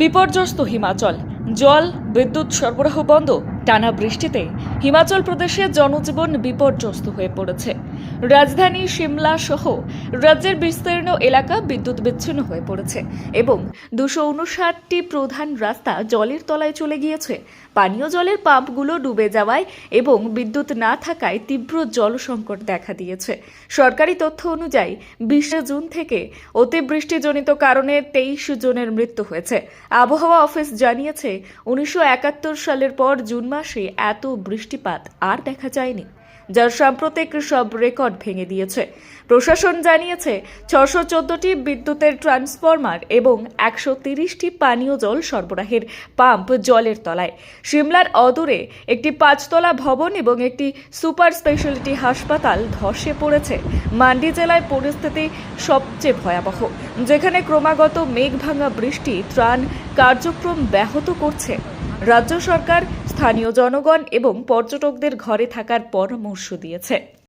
বিপর্যস্ত হিমাচল। জল বিদ্যুৎ সরবরাহ বন্ধ। টানা বৃষ্টিতে হিমাচল প্রদেশে জনজীবন বিপর্যস্ত হয়ে পড়েছে। রাজধানী সিমলা সহ রাজ্যের বিস্তীর্ণ এলাকা বিদ্যুৎ বিচ্ছিন্ন হয়ে পড়েছে এবং দুশো উনষাটটি প্রধান রাস্তা জলের তলায় চলে গিয়েছে। পানীয় জলের পাম্পগুলো ডুবে যাওয়ায় এবং বিদ্যুৎ না থাকায় তীব্র জলসংকট দেখা দিয়েছে। সরকারি তথ্য অনুযায়ী, বিশে জুন থেকে অতিবৃষ্টিজনিত কারণে তেইশ জনের মৃত্যু হয়েছে। আবহাওয়া অফিস জানিয়েছে, উনিশশো একাত্তর সালের পর জুন মাসে এত বৃষ্টিপাত আর দেখা যায়নি। যার সাম্প্রতিক সব রেকর্ড ভেঙে দিয়েছে। প্রশাসন জানিয়েছে ছশো চোদ্দটি বিদ্যুতের ট্রান্সফরমার এবং একশো তিরিশটি পানীয় জল সরবরাহের পাম্প জলের তলায়। সিমলার অদূরে একটি পাঁচতলা ভবন এবং একটি সুপার স্পেশালিটি হাসপাতাল ধসে পড়েছে। মান্ডি জেলায় পরিস্থিতি সবচেয়ে ভয়াবহ, যেখানে ক্রমাগত মেঘভাঙা বৃষ্টি, ত্রাণ কার্যক্রম ব্যাহত করছে। রাজ্য সরকার স্থানীয় জনগণ এবং পর্যটকদের ঘরে থাকার পরামর্শ দিয়েছে।